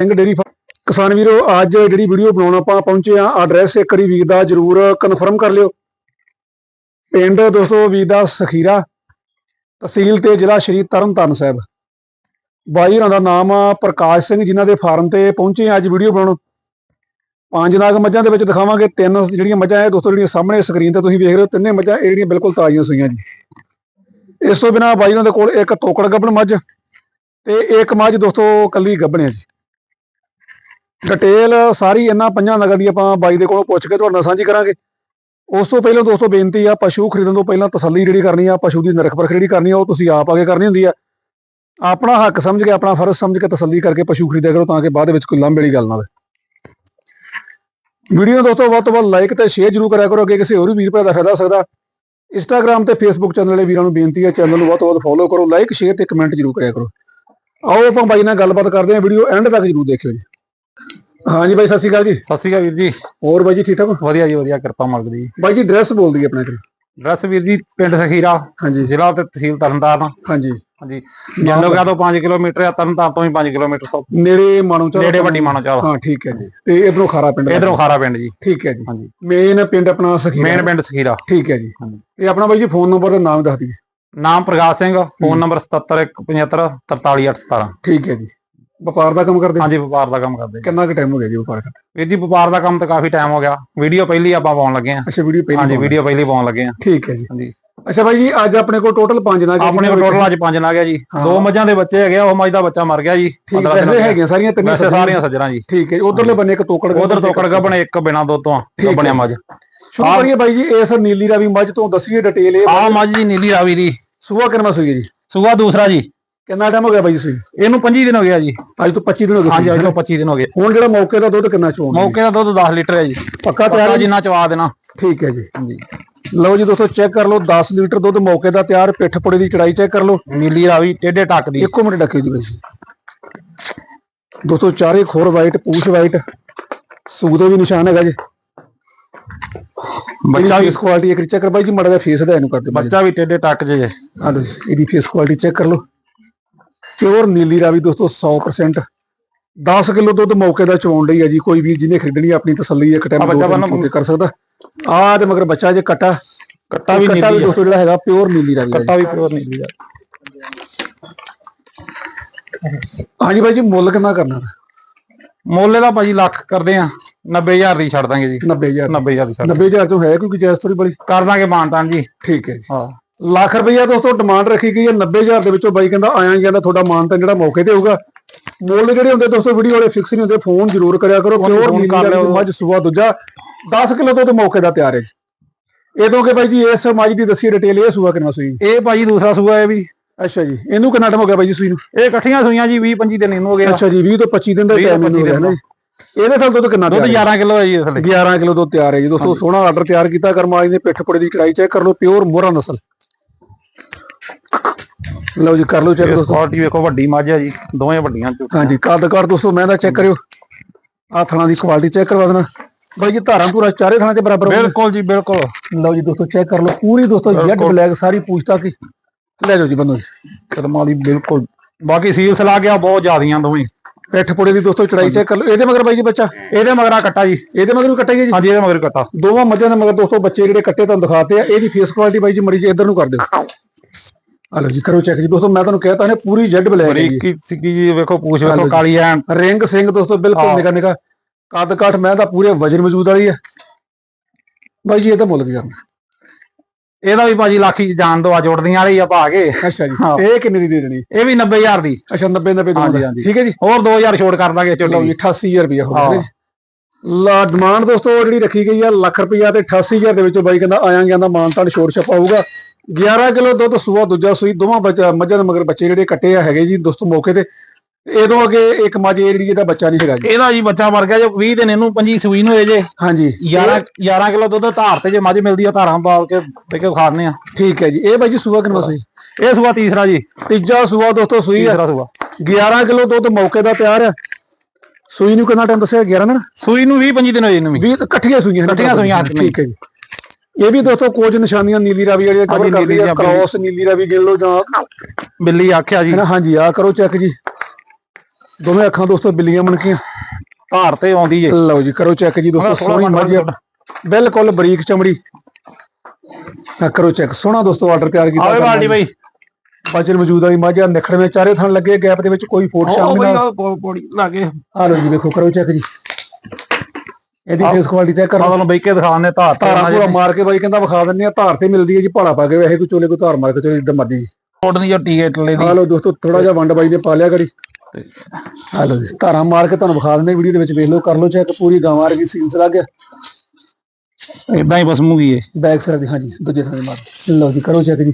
Singh dairy ਕਿਸਾਨ ਵੀਰੋ, ਅੱਜ ਜਿਹੜੀ ਵੀਡੀਓ ਬਣਾਉਣ ਆਪਾਂ ਪਹੁੰਚੇ ਆ ਐਡਰੈਸ ਇੱਕ ਵਾਰੀ ਵੀਰ ਦਾ ਜਰੂਰ ਕਨਫਰਮ ਕਰ ਲਿਓ। ਪਿੰਡ ਦੋਸਤੋ ਵੀਰ ਦਾ ਸਖੀਰਾ, ਤਹਿਸੀਲ ਤੇ ਜ਼ਿਲ੍ਹਾ ਸ਼੍ਰੀ ਤਰਨਤਾਰਨ ਸਾਹਿਬ। ਬਾਈ ਹੋਰਾਂ ਦਾ ਨਾਮ ਆ ਪ੍ਰਕਾਸ਼ ਸਿੰਘ, ਜਿਨ੍ਹਾਂ ਦੇ ਫਾਰਮ ਤੇ ਪਹੁੰਚੇ ਆ ਅੱਜ ਵੀਡੀਓ ਬਣਾਉਣ। ਪੰਜ ਨਾਗ ਮੱਝਾਂ ਦੇ ਵਿੱਚ ਦਿਖਾਵਾਂਗੇ, ਤਿੰਨ ਜਿਹੜੀਆਂ ਮੱਝਾਂ ਇਹ ਦੋਸਤੋ ਜਿਹੜੀਆਂ ਸਾਹਮਣੇ ਸਕਰੀਨ ਤੇ ਤੁਸੀਂ ਵੇਖ ਰਹੇ ਹੋ, ਤਿੰਨੇ ਮੱਝਾਂ ਇਹ ਜਿਹੜੀਆਂ ਬਿਲਕੁਲ ਤਾਜ਼ੀਆਂ ਸੂਈਆਂ ਜੀ। ਇਸ ਤੋਂ ਬਿਨਾਂ ਬਾਈ ਹੋਰਾਂ ਦੇ ਕੋਲ ਇੱਕ ਤੋਕੜ ਗੱਭਣ ਮੱਝ ਤੇ ਇੱਕ ਮੱਝ ਦੋਸਤੋ ਕੱਲੀ ਗੱਭਣ ਹੈ ਜੀ। ਡਿਟੇਲ ਸਾਰੀ ਇਹਨਾਂ ਪੰਜਾਂ ਨਗਰ ਦੀ ਆਪਾਂ ਬਾਈ ਦੇ ਕੋਲੋਂ ਪੁੱਛ ਕੇ ਤੁਹਾਡੇ ਨਾਲ ਸਾਂਝੀ ਕਰਾਂਗੇ। ਉਸ ਤੋਂ ਪਹਿਲਾਂ ਦੋਸਤੋ ਬੇਨਤੀ ਆ, ਪਸ਼ੂ ਖਰੀਦਣ ਤੋਂ ਪਹਿਲਾਂ ਤਸੱਲੀ ਜਿਹੜੀ ਕਰਨੀ ਆ, ਪਸ਼ੂ ਦੀ ਨਿਰਖ ਪਰਖ ਜਿਹੜੀ ਕਰਨੀ ਆ, ਉਹ ਤੁਸੀਂ ਆਪ ਆਗੇ ਕਰਨੀ ਹੁੰਦੀ ਆ। ਆਪਣਾ ਹੱਕ ਸਮਝ ਕੇ, ਆਪਣਾ ਫਰਜ਼ ਸਮਝ ਕੇ ਤਸੱਲੀ ਕਰਕੇ ਪਸ਼ੂ ਖਰੀਦਿਆ ਕਰੋ ਤਾਂ ਕਿ ਬਾਅਦ ਵਿੱਚ ਕੋਈ ਲਾਂਭੇ ਵਾਲੀ ਗੱਲ ਨਾ ਹੋਵੇ ਵੀਡੀਓ ਦੋਸਤੋ ਵੱਧ ਤੋਂ ਵੱਧ ਲਾਈਕ ਤੇ ਸ਼ੇਅਰ ਜ਼ਰੂਰ ਕਰਿਆ ਕਰੋ, ਅੱਗੇ ਕਿਸੇ ਹੋਰ ਵੀਰ ਭਰਾ ਦਾ ਫਾਇਦਾ ਹੋ ਸਕਦਾ। ਇੰਸਟਾਗ੍ਰam ਤੇ ਫੇਸਬੁੱਕ ਚੈਨਲ ਵਾਲੇ ਵੀਰਾਂ ਨੂੰ ਬੇਨਤੀ ਹੈ ਚੈਨਲ ਨੂੰ ਵੱਧ ਤੋਂ ਵੱਧ ਫੋਲੋ ਕਰੋ ਲਾਈਕ ਸ਼ੇਅਰ ਤੇ ਕਮੈਂਟ ਜ਼ਰੂਰ ਕਰਿਆ ਕਰੋ। ਆਓ ਆਪਾਂ ਬਾਈ ਨਾਲ ਗੱਲਬਾਤ ਕਰਦੇ ਹਾਂ ਵੀਡੀਓ ਐਂਡ ਤੱਕ ਜ਼ਰੂਰ ਦੇਖਿਓ ਜੀ। ਹਾਂਜੀ ਬਾਈ ਸਤਿ ਸ਼੍ਰੀ ਅਕਾਲ ਜੀ। ਸਤਿ ਸ਼੍ਰੀ ਅਕਾਲ ਵੀਰ ਜੀ। ਹੋਰ ਬਾਈ ਜੀ ਠੀਕ ਠਾਕ ਹੋ? ਵਧੀਆ ਜੀ ਵਧੀਆ ਕਿਰਪਾ ਮਾਲਕ ਦੀ। ਬਾਈ ਜੀ ਡਰੈਸ ਬੋਲ ਦਈਏ ਆਪਣੇ ਡਰੈਸ ਵੀਰ ਜੀ ਪਿੰਡ ਸਖੀਰਾ ਹਾਂਜੀ। ਜ਼ਿਲ੍ਹਾ ਤੇ ਤਹਿਸੀਲ ਤਰਨਤਾਰਨ। ਹਾਂਜੀ। ਹਾਂਜੀ। ਜੰਡੋਗਾ ਤੋਂ 5 ਕਿਲੋਮੀਟਰ ਆ ਤਰਨਤਾਰਨ ਤੋਂ ਵੀ 5 ਕਿਲੋਮੀਟਰ ਤੋਂ ਨੇੜੇ ਮਾਨੋ ਚਾਲ ਨੇੜੇ ਵੱਡੀ ਮਾਨੋ ਚਾਲ ਹਾਂ ਠੀਕ ਹੈ ਜੀ। ਤੇ ਇਧਰੋਂ ਖਾਰਾ ਪਿੰਡ ਇਧਰੋਂ ਖਾਰਾ ਪਿੰਡ ਜੀ। ਠੀਕ ਹੈ ਜੀ। ਹਾਂਜੀ। ਮੇਨ ਪਿੰਡ ਆਪਣਾ ਸਖੀ ਮੇਨ ਪਿੰਡ ਸਖੀਰਾ। ਠੀਕ ਹੈ ਜੀ। ਹਾਂਜੀ। ਤੇ ਆਪਣਾ ਬਾਈ ਜੀ ਫੋਨ ਨੰਬਰ ਤੇ ਨਾਮ ਦੱਸ ਦਈਏ। ਨਾਮ ਪ੍ਰਕਾਸ਼ ਸਿੰਘ ਫੋਨ ਨੰਬਰ 7775 43817 ਠੀਕ ਹੈ ਜੀ। ਵਪਾਰ ਦਾ ਕੰਮ ਕਰਦੇ? ਹਾਂਜੀ ਵਪਾਰ ਦਾ ਕੰਮ ਕਰਦੇ। ਕਿੰਨਾ ਕੁ ਟਾਈਮ ਹੋ ਗਿਆ ਜੀ ਵਪਾਰ ਕਰਦੇ ਵੀਰ ਜੀ ਵਪਾਰ ਦਾ ਕੰਮ ਤਾਂ ਕਾਫੀ ਟਾਈਮ ਹੋ ਗਿਆ। ਵੀਡੀਓ ਪਹਿਲੀ ਆਪਾਂ ਪਾਉਣ ਲੱਗੇ ਆ ਅੱਛਾ ਵੀਡੀਓ ਪਹਿਲੀ ਹਾਂਜੀ। ਵੀਡੀਓ ਪਹਿਲੀ ਪਾਉਣ ਲੱਗੇ ਆ ਠੀਕ ਹੈ ਜੀ। ਹਾਂਜੀ। ਅੱਛਾ ਬਾਈ ਜੀ ਅੱਜ ਆਪਣੇ ਕੋਲ ਟੋਟਲ 5 ਨਾਗ ਆਪਣੇ ਕੋਲ ਟੋਟਲ ਅੱਜ ਪੰਜ ਨਾ ਗਿਆ ਜੀ। ਦੋ ਮੱਝਾਂ ਦੇ ਬੱਚੇ ਹੈਗੇ ਆ ਉਹ ਮੱਝ ਦਾ ਬੱਚਾ ਮਰ ਗਿਆ ਜੀ। ਠੀਕ 15 ਦਿਨ ਹੋ ਵੈਸੇ। ਹੈਗੀਆਂ ਸਾਰੀਆਂ ਤਿੰਨੇ ਸਾਰੀਆਂ ਸੱਜਣਾ ਜੀ। ਠੀਕ ਹੈ ਉਧਰਲੇ ਬੰਨੇ ਇੱਕ ਤੋਕੜ ਉਧਰ ਤੋਕੜ ਗੱਬਣ ਇੱਕ ਬਿਨਾ ਦੁੱਧ ਤੋਂ ਠੀਕ ਗੱਬਣਿਆ ਮੱਝ। ਸ਼ੁਰੂ ਕਰੀਏ ਬਾਈ ਜੀ ਇਸ ਨੀਲੀ ਰਾਵੀ ਮੱਝ ਤੋਂ ਦੱਸੀਏ ਡਿਟੇਲ ਇਹ ਆ ਮੱਝ। ਜੀ ਨੀਲੀ ਰਾਵੀ ਦੀ। ਸੂਆ ਕਿੰਨਾ ਸੂਈ ਜੀ? ਸੂਆ ਦੂਸਰਾ ਜੀ। ਕਿੰਨਾ ਟਾਈਮ ਹੋ ਗਿਆ ਬਾਈ ਸੂਈ ਇਹਨੂੰ 25 ਦਿਨ ਹੋ ਗਿਆ ਜੀ। ਅੱਜ ਤੋਂ 25 ਦਿਨ ਹੋ ਗਏ ਹਾਂਜੀ ਅੱਜ ਤੋਂ 25 ਦਿਨ ਹੋ ਗਏ। ਹੁਣ ਜਿਹੜਾ ਮੌਕੇ ਦਾ ਦੁੱਧ ਕਿੰਨਾ ਚੋਣ ਮੌਕੇ ਦਾ ਦੁੱਧ 10 ਲੀਟਰ ਹੈ ਜੀ। ਪੱਕਾ ਤਿਆਰ? ਜਿੰਨਾ ਚਵਾ ਦੇਣਾ। ਠੀਕ ਹੈ ਜੀ। ਹਾਂਜੀ। ਲਓ ਜੀ ਦੋਸਤੋ ਚੈੱਕ ਕਰ ਲਓ 10 ਲੀਟਰ ਦੁੱਧ ਮੌਕੇ ਦਾ ਤਿਆਰ ਪਿੱਠ ਪੁੜੇ ਦੀ ਚੜਾਈ ਚੈੱਕ ਕਰ ਲਓ। ਨੀਲੀ ਰਾਵੀ ਟੇਡੇ ਟੱਕ ਦੀ। ਇੱਕੋ ਮਿੰਟ ਡੱਕੇ ਦੀ ਬਾਈ ਦੋਸਤੋ ਚਾਰੇ ਖੋਰ ਵਾਈਟ ਪੂਛ ਵਾਈਟ ਸੂਦੇ ਵੀ ਨਿਸ਼ਾਨ ਹੈਗਾ ਜੀ। ਬੱਚਾ ਵੀ ਫੇਸ ਕੁਆਲਿਟੀ ਇੱਕ ਚੈੱਕ ਕਰ ਬਾਈ ਜੀ ਮੜਾ ਜਿਹਾ ਫੇਸ ਦਾ ਇਹਨੂੰ ਕਰਦੇ ਬੱਚਾ ਵੀ ਟੇਡੇ ਟੱਕ ਜੇ। ਆ ਲਓ ਜੀ, ਇਹਦੀ ਫੇਸ ਕੁਆਲਿਟੀ ਚੈੱਕ ਕਰ ਲਓ। ਪਿਓਰ ਨੀਲੀ ਰਾਵੀ ਦੋਸਤੋ 100% 10 ਕਿਲੋ ਦੁੱਧ ਮੌਕੇ ਦਾ ਚਵਾਉਣ ਲਈ ਹੈ ਜੀ ਕੋਈ ਵੀ ਜਿਹਨੇ ਖਰੀਦਣੀ ਆਪਣੀ ਤਸੱਲੀ ਇੱਕ ਟਾਈਮ ਬੱਚਾ ਬੰਨ੍ਹੋ। ਕਰ ਸਕਦਾ। ਆ ਤੇ ਮਗਰ ਬੱਚਾ ਜੇ ਕੱਟਾ ਕੱਟਾ ਵੀ ਨੀਲੀ ਦੋਸਤੋ ਜਿਹੜਾ ਹੈਗਾ ਪਿਓਰ ਨੀਲੀ ਰਾਵੀ। ਕੱਟਾ ਵੀ ਪਿਓਰ ਨੀਲੀ ਦਾ ਹਾਂਜੀ ਬਾਈ ਜੀ ਮੁੱਲ ਕਿੰਨਾ ਕਰਨਾ? ਮੋਲੇ ਦਾ ਭਾਜੀ ਲੱਖ ਕਰਦੇ ਆ 90000 ਦੀ ਛੱਡ ਦਾਂਗੇ ਜੀ। 90000 90000 ਦੀ। ਛੱਡ 90000 ਤੋਂ ਹੈ ਕਿਉਂਕਿ ਜੈਸ ਥੋੜੀ ਬੜੀ? ਕਰ ਦਾਂਗੇ ਮਾਨਤਾਨ ਜੀ। ਠੀਕ ਹੈ ਜੀ। ਹਾਂ। ਲੱਖ ਰੁਪਈਆ ਦੋਸਤੋ ਡਿਮਾਂਡ ਰੱਖੀ ਗਈ ਹੈ 90000 ਦੇ ਵਿੱਚੋਂ ਬਾਈ ਕਹਿੰਦਾ ਆਇਆ ਜਾਂਦਾ ਤੁਹਾਡਾ ਮਾਨ ਤਾਂ ਜਿਹੜਾ ਮੌਕੇ ਤੇ ਹੋਊਗਾ। ਮੁੱਲ ਜਿਹੜੇ ਹੁੰਦੇ ਦੋਸਤੋ ਵੀਡੀਓ ਵਾਲੇ ਫਿਕਸ ਨਹੀਂ ਹੁੰਦੇ ਫੋਨ ਜ਼ਰੂਰ ਕਰਿਆ ਕਰੋ ਪਿਓਰ ਕਰ ਨੀਲੀ ਰਾਵੀ ਲਿਓ। ਮੱਝ ਸੂਆ ਦੂਜਾ 10 ਕਿਲੋ ਦੁੱਧ ਮੌਕੇ ਦਾ ਤਿਆਰ ਹੈ ਜੀ। ਇਹ ਤੋਂ ਕਿ ਬਾਈ ਜੀ ਇਸ ਮੱਝ ਦੀ ਦੱਸੀ ਡਿਟੇਲ ਇਹ ਸੂਆ ਕਿੰਨਾ ਸੂਈ? ਇਹ ਭਾਜੀ ਦੂਸਰਾ ਸੂਆ ਹੈ ਵੀ। ਅੱਛਾ ਜੀ ਇਹਨੂੰ ਕਿੰਨਾ ਟਾਈਮ ਹੋ ਗਿਆ ਬਾਈ ਜੀ ਸੂਈ ਨੂੰ? ਇਹ ਇਕੱਠੀਆਂ ਸੂਈਆਂ ਜੀ 20 25 ਦਿਨ ਇਹਨੂੰ ਹੋ ਗਿਆ। ਅੱਛਾ ਜੀ 20 ਤੋਂ 25 ਦਿਨ ਦਾ 20 ਤੋਂ ਟਾਈਮ ਇਹਨੂੰ ਹੋ ਗਿਆ ਨਾ ਇਹਦੇ ਨਾਲ ਦੁੱਧ ਕਿੰਨਾ ਦੁੱਧ ਤਿਆਰ ਹੈ? 11 ਕਿਲੋ ਹੈ ਜੀ ਇਸ ਲਈ 11 ਕਿਲੋ ਦੁੱਧ ਤਿਆਰ ਹੈ ਜੀ ਦੋਸਤੋ ਸੋਹਣਾ ਆਰਡਰ ਤਿਆਰ ਕੀਤਾ ਕਰਮਾਜ ਨੇ ਪਿੱਠ ਪੁੜੇ ਦੀ ਚੜਾਈ ਚੈੱਕ ਕਰ ਲਓ ਪਿਓਰ ਮੋਹਰਾ ਨਸਲ। ਲਓ ਜੀ ਕਰ ਲਓ ਚੈੱਕ ਦੋਸਤੋ। ਕੁਆਲਿਟੀ ਵੇਖੋ ਵੱਡੀ ਮੱਝ ਹੈ ਜੀ ਦੋਵੇਂ ਵੱਡੀਆਂ। ਹਾਂਜੀ ਕੱਦ ਕਰ ਦੋਸਤੋ ਮੈਂ ਦਾ ਚੈੱਕ ਕਰਿਓ। ਆ ਥਣਾ ਦੀ ਕੁਆਲਿਟੀ ਚੈੱਕ ਕਰਵਾ ਦੇਣਾ। ਬਾਈ ਜੀ ਧਾਰਾਂ ਪੂਰਾ ਚਾਰੇ ਥਾਂ ਦੇ ਬਰਾਬਰ। ਬਿਲਕੁਲ ਜੀ ਬਿਲਕੁਲ। ਲਓ ਜੀ ਦੋਸਤੋ ਚੈੱਕ ਕਰ ਲਓ ਪੂਰੀ ਦੋਸਤੋ ਜੈਡ। ਬਲੈਕ ਸਾਰੀ ਪੂਛਤਾ ਕੀ। ਲੈ ਜਾਓ ਜੀ ਬੰਦੋ ਜੀ ਕਰਮਾਂ ਵਾਲੀ ਬਿਲਕੁਲ। ਬਾਕੀ ਸੀਲਸ ਲਾ ਗਿਆ ਬਹੁਤ ਜ਼ਿਆਦੀਆਂ ਦੋਵੇਂ। ਪਿੱਠ ਪੁੜੇ ਦੀ ਦੋਸਤੋ ਚੜਾਈ ਚੈੱਕ ਕਰ ਲਓ। ਇਹਦੇ ਮਗਰ ਬਾਈ ਜੀ ਬੱਚਾ। ਇਹਦੇ ਮਗਰਾ ਕੱਟਾ ਜੀ। ਇਹਦੇ ਮਗਰ ਵੀ ਕੱਟਾਈਏ ਜੀ? ਹਾਂਜੀ ਇਹਦੇ ਮਗਰ ਕੱਟਾ। ਦੋਵਾਂ ਮੱਝਾਂ ਦੇ ਮਗਰ ਦੋਸਤੋ ਬੱਚੇ ਜਿਹੜੇ ਕੱਟੇ ਤੁਹਾਨੂੰ ਦਿਖਾਤੇ ਆ। ਇਹਦੀ ਫੇਸ ਕੁਆਲਿਟੀ ਬਾਈ ਜੀ ਮਰੀ ਜੀ ਇੱਧਰ ਨੂੰ ਕਰ ਦਿਓ। ਆ ਲਓ ਜੀ ਕਰੋ ਚੈੱਕ ਜੀ। ਦੋਸਤੋ ਮੈਂ ਤੁਹਾਨੂੰ ਕਹਿਤਾ ਨੇ ਪੂਰੀ ਜੈਡ ਬਲੈਕ ਹੈ ਜੀ ਬਰੀਕੀ ਸਿੱਕੀ ਜੀ ਵੇਖੋ ਪੂਛ। ਵੇਖੋ ਕਾਲੀ ਐਨ। ਰਿੰਗ ਸਿੰਘ ਦੋਸਤੋ ਬਿਲਕੁਲ। ਨਿਕਾ ਨਿਕਾ। ਕੱਦ ਕਾਠ ਮੈਂ ਤਾਂ ਪੂਰੇ ਵਜਨ ਮੌਜੂਦ ਵਾਲੀ ਹੈ ਬਾਈ ਜੀ ਇਹ ਤਾਂ ਮੁੱਲ ਕੀ ਕਰਨਾ ਇਹਦਾ ਵੀ ਭਾਜੀ ਲਾਖੀ ਜਾਣ ਦੋ ਆ ਜੋੜਦੀਆਂ ਵਾਲੀ ਆ ਪਾ ਕੇ। ਅੱਛਾ ਜੀ। ਇਹ ਕਿੰਨੇ ਦੀ ਦੇ ਦੇਣੀ? ਇਹ ਵੀ 90000 ਦੀ। ਅੱਛਾ 90 90 ਦੋ ਹਾਂਜੀ, ਦਾ। ਠੀਕ ਹੈ ਜੀ। ਹੋਰ 2000 ਛੋੜ ਕਰ ਦਾਂਗੇ ਝੋਟੀ ਜੀ। 88000 ਰੁਪਇਆ ਹੋ। ਗਿਆ ਜੀ। ਲਾ ਡਿਮਾਂਡ ਦੋਸਤੋ ਜਿਹੜੀ ਰੱਖੀ ਗਈ ਆ ਲੱਖ ਰੁਪਇਆ ਤੇ 88000 ਦੇ ਵਿੱਚੋਂ ਬਾਈ ਕਹਿੰਦਾ ਆਇਆ ਗਿਆ ਦਾ ਮਾਨਤਾਨ ਸ਼ੋਰ ਛਪਾ ਹੋਊਗਾ। 11 ਕਿਲੋ ਦੁੱਧ ਸੂਆ ਦੂਜਾ ਸੂਈ ਦੋਵਾਂ ਬੱਚਾ ਮੱਝਾਂ ਦੇ ਮਗਰ ਬੱਚੇ ਜਿਹੜੇ ਕੱਟੇ ਆ ਹੈਗੇ ਜੀ ਦੋਸਤੋ ਮੌਕੇ ਤੇ। ਇਹਦੋਂ ਅੱਗੇ ਇੱਕ ਮੱਝ ਇਹ ਜਿਹੜੀ ਇਹਦਾ ਬੱਚਾ ਨਹੀਂ ਹੈਗਾ ਜੀ। ਇਹਦਾ ਜੀ ਬੱਚਾ ਮਰ ਗਿਆ ਜੇ 20 ਦਿਨ ਇਹਨੂੰ 25 ਸੂਈ ਨੂੰ ਹੋਏ ਜੇ। ਹਾਂਜੀ। 11 11 ਕਿਲੋ ਦੁੱਧ ਧਾਰ ਤੇ ਜੇ ਮੱਝ ਮਿਲਦੀ ਆ ਧਾਰਾਂ ਪਾਲ ਕੇ ਤੇ ਕੇ ਖਾਣੇ ਆ। ਠੀਕ ਹੈ ਜੀ। ਇਹ ਬਾਈ ਜੀ ਸੂਆ ਕਿੰਨਾ ਸੂਈ? ਇਹ ਸੂਆ ਤੀਸਰਾ ਜੀ। ਤੀਜਾ ਸੂਆ ਦੋਸਤੋ ਸੂਈ ਤੀਸਰਾ ਸੂਆ। 11 ਕਿਲੋ ਦੁੱਧ ਮੌਕੇ ਦਾ ਤਿਆਰ ਆ। ਸੂਈ ਨੂੰ ਕਿੰਨਾ ਟਾਈਮ ਦੱਸਿਆ? 11 ਦਿਨ? ਸੂਈ ਨੂੰ 20 25 ਦਿਨ ਹੋਏ ਇਹਨੂੰ ਵੀ। 20 ਇਕੱਠੀਆਂ ਸੂਈਆਂ ਇਕੱਠੀਆਂ ਸੂਈਆਂ ਠੀਕ ਹੈ ਜੀ। ਇਹ ਵੀ ਦੋਸਤੋ ਕੁਝ ਨਿਸ਼ਾਨੀਆਂ ਨੀਲੀ ਰਾਵੀ ਵਾਲੀਆਂ ਕਵਰ ਕਰਦੀ ਰਾਵੀ। ਕ੍ਰਾਸ ਨੀਲੀ ਰਾਵੀ ਗਿਣ ਲਓ ਜਾਂ ਬਿੱਲੀ ਆਖਿਆ ਜੀ। ਹੈ ਨਾ ਹਾਂਜੀ ਆ ਕਰੋ ਚੈੱਕ ਜੀ। ਦੋਵੇਂ ਅੱਖਾਂ ਦੋਸਤੋ ਬਿੱਲੀਆਂ ਮਣਕੀਆਂ। ਧਾਰ ਤੇ ਆਉਂਦੀ ਜੇ ਲਓ ਜੀ ਕਰੋ ਚੈੱਕ ਜੀ ਦੋਸਤੋ ਸੋਹਣਾ ਮੱਝ ਬਿਲਕੁਲ ਬਰੀਕ ਚਮੜੀ। ਆ ਕਰੋ ਚੈੱਕ ਸੋਹਣਾ ਦੋਸਤੋ ਆਰਡਰ ਤਿਆਰ ਕੀਤਾ ਆਵੇ ਬਾਲਟੀ ਬਈ। ਬਾਜਰ ਮੌਜੂਦ ਵਾਲੀ ਮੱਝ ਆ ਨਿਖੜਵੇਂ ਚਾਰੇ ਥਣ ਲੱਗੇ ਗੈਪ ਦੇ ਵਿੱਚ ਕੋਈ ਫੋਟ ਉਹ ਸ਼ਾਮ ਬਈ ਨਾਲ। ਉਹ ਪੌੜੀ ਲਾਗੇ ਆ ਲਓ ਜੀ ਵੇਖੋ ਕਰੋ ਚੈੱਕ ਜੀ। ਇਹਦੀ। ਫੇਸ ਕੁਆਲਿਟੀ ਚੈੱਕ ਕਰੋ ਆਹ ਬਈ ਕੇ ਦਿਖਾਉਂਦੇ ਧਾਰ ਧਾਰਾਂ ਪੂਰਾ ਮਾਰ ਕੇ ਬਾਈ ਕਹਿੰਦਾ ਵਿਖਾ ਦਿੰਨੇ ਆ ਧਾਰ ਤੇ ਮਿਲਦੀ ਹੈ ਜੀ ਭਾੜਾ ਪਾ ਕੇ ਵੈਸੇ ਕੋਈ ਚੋਲੇ ਕੋਈ ਧਾਰ ਮਾਰ ਕੇ ਚੋਲੇ ਜਿੱਦਾਂ ਮਰਜ਼ੀ ਕੋਟਨੀ ਜੋ ਟੀਕੇ ਟਲੇ ਦੀ। ਲਓ ਦੋਸਤੋ ਥੋੜਾ ਜਿਹਾ ਵੰਡ ਬਾਈ ਨੇ ਪਾ ਲਿਆ ਕਰੀ ਲਓ ਜੀ ਧਾਰਾਂ ਮਾਰ ਕੇ ਤੁਹਾਨੂੰ ਵਿਖਾ ਦਿੰਦੇ ਵੀਡੀਓ ਦੇ ਵਿੱਚ ਵੇਖ ਲਓ ਕਰ ਲਓ ਚੈੱਕ ਪੂਰੀ ਗਾਂ ਵਰਗੀ ਸੀਨਸ ਲੱਗ ਗਿਆ ਇਦਾਂ ਹੀ ਬਸਮੂ ਗਈ ਏ ਬੈਕ ਸਾਈਡ ਦੀ ਹਾਂਜੀ ਦੂਜੇ ਥਾਂ ਦੀ ਮਾਰ ਲਓ ਜੀ ਕਰੋ ਚੈੱਕ ਜੀ।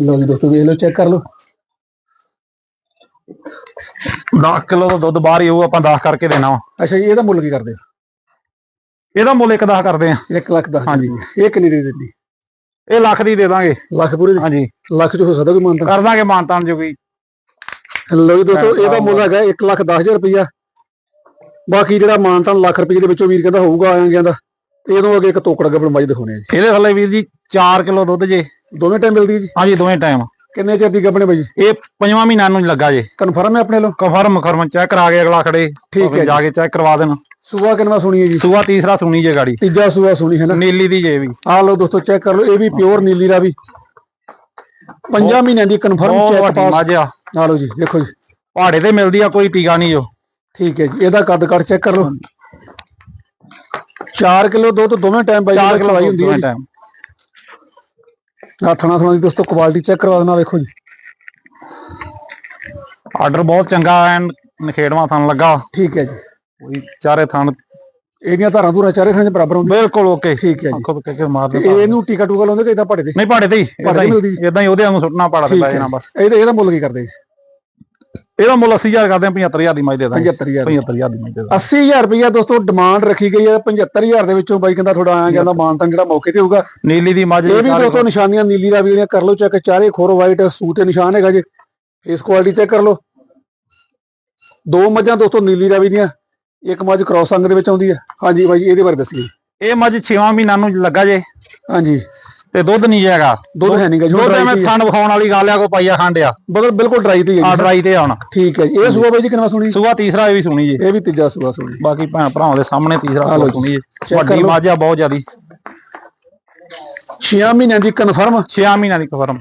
ਲਓ ਜੀ ਦੋਸਤੋ ਵੇਖ ਲਓ ਚੈੱਕ ਕਰ ਲਓ। 10 ਕਿਲੋ ਦਾ ਦੁੱਧ ਬਾਹਰ ਹੀ ਹੋਊ ਆਪਾਂ 10 ਕਰਕੇ ਦੇਣਾ ਵਾ। ਅੱਛਾ ਜੀ ਇਹਦਾ ਮੁੱਲ ਕੀ ਕਰਦੇ ਇਹਦਾ ਮੁੱਲ ਇੱਕ 10 ਕਰਦੇ ਆ। 1 ਲੱਖ ਦਾ ਹਾਂਜੀ। ਇਹ ਕਿੰਨੀ ਦੇ ਦਿੰਦੀ ਇਹ ਲੱਖ ਦੀ ਦੇ ਦਾਂਗੇ। ਲੱਖ ਪੂਰੇ ਦੀ? ਹਾਂਜੀ। ਲੱਖ ਚ ਹੋ ਸਕਦਾ ਕੋਈ ਮਾਨਤਾ ਕਰ ਦਾਂਗੇ ਮਾਨਤਾਨ ਜੋ ਵੀ। ਲਓ ਜੀ ਦੋਸਤੋ ਇਹਦਾ ਮੁੱਲ ਹੈਗਾ 1 ਲੱਖ 10000 ਰੁਪਇਆ ਬਾਕੀ ਜਿਹੜਾ ਮਾਨਤਾਨ ਲੱਖ ਰੁਪਏ ਦੇ ਵਿੱਚੋਂ ਵੀਰ ਕਹਿੰਦਾ ਹੋਊਗਾ ਆਇਆ ਗਿਆ ਦਾ ਤੇ ਇਹਦੋਂ ਅੱਗੇ ਇੱਕ ਤੋਕੜ ਗੱਬੜ ਮੱਝ ਦਿਖਾਉਣੇ ਆ ਜੀ। ਇਹਦੇ ਥੱਲੇ ਵੀਰ ਜੀ 4 ਕਿਲੋ ਦੁੱਧ ਜੇ। ਦੋਵੇਂ ਟਾਈਮ ਮਿਲਦੀ ਜੀ? ਹਾਂਜੀ ਦੋਵੇਂ ਟਾਈਮ ਕਿੰਨੇ ਚਿਰ ਦੀ ਗੱਬਣੇ ਬਾਈ? ਇਹ ਪੰਜਵਾਂ ਮਹੀਨਾ ਨੂੰ ਲੱਗਾ ਜੇ। ਕਨਫਰਮ ਹੈ ਆਪਣੇ ਲੋ? ਕਨਫਰਮ ਖਰਮ ਚੈੱਕ ਕਰਾ ਕੇ ਅਗਲਾ ਖੜੇ। ਠੀਕ ਹੈ ਜਾ। ਕੇ ਚੈੱਕ ਕਰਵਾ ਦੇਣ। ਸੂਆ ਕਿੰਨਾ ਸੁਣੀ ਹੈ ਜੀ? ਸੂਆ ਤੀਸਰਾ ਸੁਣੀ ਜੇ ਗਾੜੀ। ਤੀਜਾ ਸੂਆ ਸੁਣੀ ਹੈ ਨਾ? ਨੀਲੀ ਦੀ ਜੇ ਵੀ। ਆ ਲਓ ਦੋਸਤੋ ਚੈੱਕ ਕਰ ਲਓ। ਇਹ ਵੀ ਪਿਓਰ ਨੀਲੀ ਰਾਵੀ ਪੰਜਾਂ ਮਹੀਨਿਆਂ ਦੀ ਕਨਫਰਮ ਚੈੱਕ ਪਾਸ ਮੱਝ ਆ। ਲਓ ਜੀ ਦੇਖੋ ਜੀ। ਪਹਾੜੇ ਤੇ ਮਿਲਦੀ ਆ ਕੋਈ ਟੀਕਾ ਨਹੀਂ ਜੋ ਠੀਕ ਹੈ ਜੀ ਇਹਦਾ ਕੱਦ ਕੱਟ ਚੈੱਕ ਕਰ ਲਓ। 4 ਕਿਲੋ ਦੁੱਧ ਦੋਵੇਂ ਟਾਈਮ ਬਾਈ 4 ਦੀ ਕਿਲੋ ਹੁੰਦੀ ਹੈ ਟਾਈਮ ਆ ਥਣਾ ਥਣਾ ਦੀ ਦੋਸਤੋ ਕੁਆਲਿਟੀ ਚੈੱਕ ਕਰਵਾ ਦੇਣਾ ਵੇਖੋ ਜੀ। ਆਰਡਰ ਬਹੁਤ ਚੰਗਾ ਐਨ ਨਖੇੜਵਾ ਥਣ ਲੱਗਾ। ਠੀਕ ਹੈ ਜੀ। ਕੋਈ ਚਾਰੇ ਥਣ। ਇਹਦੀਆਂ ਧਾਰਾਂ ਧੂਰਾਂ ਚਾਰੇ ਥਾਂ ਦੇ ਬਰਾਬਰ ਹੁੰਦੀਆਂ ਬਿਲਕੁਲ ਓਕੇ ਠੀਕ ਹੈ ਜੀ। ਅੱਖੋਂ ਤੇ ਕੇ ਮਾਰ ਦੇ ਇਹਨੂੰ ਟੀਕਾ ਟੂਕਾ ਲਾਉਂਦੇ ਕਿ ਇਦਾਂ ਪੜੇ ਤੇ ਨਹੀਂ ਪਹਾੜੇ ਤੇ ਇਦਾਂ ਹੀ ਮਿਲਦੀ? ਇਦਾਂ ਹੀ ਉਹਦੇ ਵਾਂਗੂ ਸੁੱਟਣਾ ਤੇ ਠੀਕ ਪੈ ਜਾਣਾ ਬਸ। ਇਹਦਾ ਇਹਦਾ ਮੁੱਲ ਕੀ ਕਰਦੇ ਜੀ? ਇਹਦਾ ਮੁੱਲ 80000 ਕਰਦੇ ਆ 75000 ਦੀ ਮੱਝ ਦੇ ਦਾਂਗੇ। 75000 75000 ਦੀ। ਮੱਝ ਦੇ ਦਾਂਗੇ। 80000 ਰੁਪਇਆ ਦੋਸਤੋ ਡਿਮਾਂਡ ਰੱਖੀ ਗਈ ਹੈ। 75000 ਦੇ ਵਿੱਚੋਂ ਬਾਈ ਕਹਿੰਦਾ ਥੋੜਾ ਆਇਆ ਜਾਂਦਾ ਮਾਨਤਨ ਜਿਹੜਾ ਮੌਕੇ ਤੇ ਹੋਊਗਾ। ਨੀਲੀ ਦੀ ਮੱਝ ਇਹ ਵੀ ਦੋਸਤੋ ਨਿਸ਼ਾਨੀਆਂ ਨੀਲੀ ਦਾ ਵੀ ਜਿਹੜੀਆਂ ਕਰ ਲਓ ਚੈੱਕ ਚਾਰੇ ਖੋਰ ਵਾਈਟ ਸੂ ਤੇ ਨਿਸ਼ਾਨ ਹੈਗਾ ਜੀ। ਫੇਸ ਕੁਆਲਿਟੀ ਚੈੱਕ ਕਰ ਲਓ। ਦੋ ਮੱਝਾਂ ਦੋਸਤੋ ਨੀਲੀ ਰਾਵੀ ਦੀਆਂ ਇੱਕ ਮੱਝ ਕ੍ਰਾਸ ਅੰਗ ਦੇ ਵਿੱਚ ਆਉਂਦੀ ਹੈ। ਹਾਂਜੀ ਬਾਈ ਇਹਦੇ ਬਾਰੇ ਦੱਸਿਓ ਇਹ ਮੱਝ 6ਵਾਂ ਮਹੀਨਾ ਨੂੰ ਲੱਗਾ ਜੇ। ਹਾਂਜੀ। ਤੇ ਦੁੱਧ ਨਹੀਂ ਜਾਏਗਾ ਦੁੱਧ ਹੈ ਨਹੀਂਗਾ ਜੀ ਦੁੱਧ ਐਵੇਂ ਥਣ ਵਿਖਾਉਣ ਵਾਲੀ ਗੱਲ ਆ ਕੋ ਪਾਈਆ ਖੰਡ ਆ। ਬਦਲ ਬਿਲਕੁਲ ਡਰਾਈ ਤੇ ਆ ਡਰਾਈ ਤੇ ਆਉਣ ਠੀਕ ਹੈ ਜੀ। ਇਹ ਸੂਆ ਬਾਈ ਜੀ ਕਿੰਨਾ ਸੁਣੀ ਸੂਆ ਤੀਸਰਾ ਇਹ ਵੀ ਸੁਣੀ ਜੀ। ਇਹ ਵੀ ਤੀਜਾ ਸੂਆ ਸੁਣੀ ਬਾਕੀ ਭੈਣ ਭਰਾਵਾਂ ਦੇ ਸਾਹਮਣੇ ਤੀਸਰਾ ਸੂਆ ਸੁਣੀ ਜੀ। ਵੱਡੀ। ਮੱਝ ਬਹੁਤ ਜ਼ਿਆਦੀ। 6 ਮਹੀਨਿਆਂ ਦੀ ਕਨਫਰਮ 6 ਮਹੀਨਿਆਂ ਦੀ ਕਫਰਮ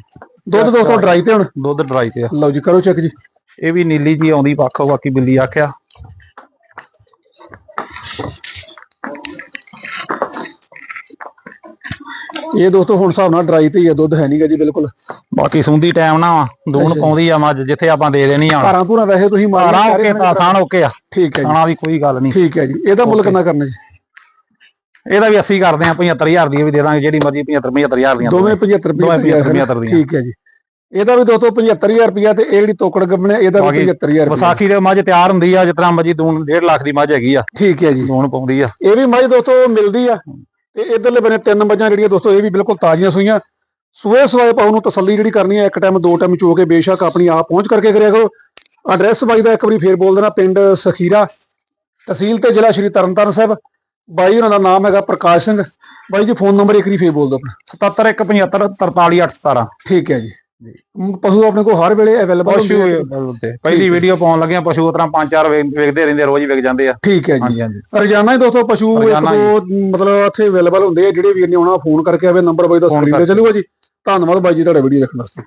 ਦੁੱਧ ਦੋਸਤੋ ਡਰਾਈ ਤੇ ਹੁਣ? ਦੁੱਧ ਡਰਾਈ ਤੇ ਆ। ਲਓ ਜੀ ਕਰੋ ਚੈੱਕ ਜੀ। ਇਹ ਵੀ ਨੀਲੀ ਜੀ ਆਉਂਦੀ ਪੱਖੋ ਬਾਕੀ ਬਿੱਲੀ ਆਖਿਆ। ਇਹ ਦੋਸਤੋ ਹੁਣ ਹਿਸਾਬ ਨਾਲ ਡਰਾਈ ਤੇ ਹੀ ਹੈ ਦੁੱਧ ਹੈ ਨਹੀਂਗਾ ਜੀ ਬਿਲਕੁਲ। ਬਾਕੀ ਸੁੰਦੀ ਟਾਈਮ ਨਾ ਦੂਣ। ਪਾਉਂਦੀ ਆ ਮੱਝ ਜਿੱਥੇ ਆਪਾਂ ਦੇ ਦੇਣੀ ਆ। ਧਾਰਾਂ ਧੂਰਾਂ ਵੈਸੇ ਤੁਸੀਂ ਮਾਰ ਸਾਰਾ ਓਕੇ ਥਾਣ ਓਕੇ ਆ। ਠੀਕ ਹੈ ਜੀ। ਖਾਣਾ ਵੀ ਕੋਈ ਗੱਲ ਨਹੀਂ ਠੀਕ ਹੈ ਜੀ। ਇਹਦਾ ਮੁੱਲ ਕਿੰਨਾ ਕਰਨਾ ਜੀ? ਇਹਦਾ ਵੀ 80 ਕਰਦੇ ਆ 75000 ਦੀ ਵੀ ਦੇ ਦਾਂਗੇ ਜਿਹੜੀ ਮਰਜ਼ੀ 75 75000 ਦੀਆਂ ਦੋਵੇਂ 75 ਦੋਵੇਂ ਰੁਪਏ 75 75 ਦੀਆਂ ਠੀਕ ਹੈ ਜੀ। ਇਹਦਾ ਵੀ ਦੋਸਤੋ 75000 ਰੁਪਇਆ ਤੇ ਇਹ ਜਿਹੜੀ ਤੋਕੜ ਗੱਬਣੇ ਇਹਦਾ ਵੀ ਬਾਕੀ 75000 ਰੁਪਇਆ ਵਿਸਾਖੀ ਦੇ ਮੱਝ ਤਿਆਰ ਹੁੰਦੀ ਆ ਜਿਸ ਤਰ੍ਹਾਂ ਮੱਝੀ ਦੂਣ 1.5 ਲੱਖ ਦੀ ਮੱਝ ਹੈਗੀ ਆ। ਠੀਕ ਹੈ ਜੀ। ਦੂਣ ਪਾਉਂਦੀ ਆ। ਇਹ ਵੀ ਮੱਝ ਦੋਸਤੋ ਮਿਲਦੀ ਆ। ਤੇ ਇਧਰਲੇ ਬਨੇ ਤਿੰਨ ਮੱਝਾਂ ਜਿਹੜੀਆਂ ਦੋਸਤੋ, ਇਹ ਵੀ ਬਿਲਕੁਲ ਤਾਜ਼ੀਆਂ ਸੂਈਆਂ। ਸੂਏ ਸਵਾਏ ਪਾਉ ਨੂੰ ਤਸੱਲੀ ਜਿਹੜੀ ਕਰਨੀ ਹੈ, ਇੱਕ ਟਾਈਮ ਦੋ ਟਾਈਮ ਚੋ ਕੇ ਬੇਸ਼ੱਕ ਆਪਣੀ ਆਪ ਪਹੁੰਚ ਕਰਕੇ ਕਰਿਆ ਕਰੋ। ਐਡਰੈਸ ਬਾਈ ਦਾ ਇੱਕ ਵਾਰੀ ਫੇਰ ਬੋਲ ਦੇਣਾ, ਪਿੰਡ ਸਖੀਰਾ, ਤਹਿਸੀਲ ਤੇ ਜ਼ਿਲ੍ਹਾ ਸ਼੍ਰੀ ਤਰਨਤਾਰਨ ਸਾਹਿਬ। ਬਾਈ, ਉਹਨਾਂ ਦਾ ਨਾਮ ਹੈਗਾ ਪ੍ਰਕਾਸ਼ ਸਿੰਘ। ਬਾਈ ਜੀ ਫੋਨ ਨੰਬਰ ਇੱਕ ਵਾਰੀ ਫੇਰ ਬੋਲ ਦਿਓ ਆਪਣਾ। 77175 43817 ਠੀਕ ਹੈ ਜੀ। ਪਸ਼ੂ ਆਪਣੇ ਕੋਲ ਹਰ ਵੇਲੇ ਅਵੇਲੇਬਲ ਪਸ਼ੂ ਹੁੰਦੇ ਪਹਿਲੀ ਵੀਡੀਓ ਪਾਉਣ ਲੱਗਿਆ ਪਸ਼ੂ ਉਤਰਾ ਪੰਜ ਚਾਰ ਵੇਖਦੇ ਰਹਿੰਦੇ ਰੋਜ਼ ਵਿਕ ਜਾਂਦੇ ਆ। ਠੀਕ ਹੈ ਜੀ। ਰੋਜ਼ਾਨਾ ਹੀ ਦੋਸਤੋ ਪਸ਼ੂ ਇੱਕ ਮਤਲਬ ਇੱਥੇ ਅਵੇਲੇਬਲ ਹੁੰਦੇ ਆ ਜਿਹੜੇ ਵੀਰ ਨੇ ਆਉਣਾ ਫੋਨ ਕਰਕੇ ਆਵੇ ਨੰਬਰ ਬਾਈ ਦਾ ਸਕਰੀਨ ਤੇ ਚੱਲੂਗਾ ਜੀ। ਧੰਨਵਾਦ ਬਾਈ ਜੀ ਤੁਹਾਡਾ ਵੀਡੀਓ ਦੇਖਣ ਵਾਸਤੇ।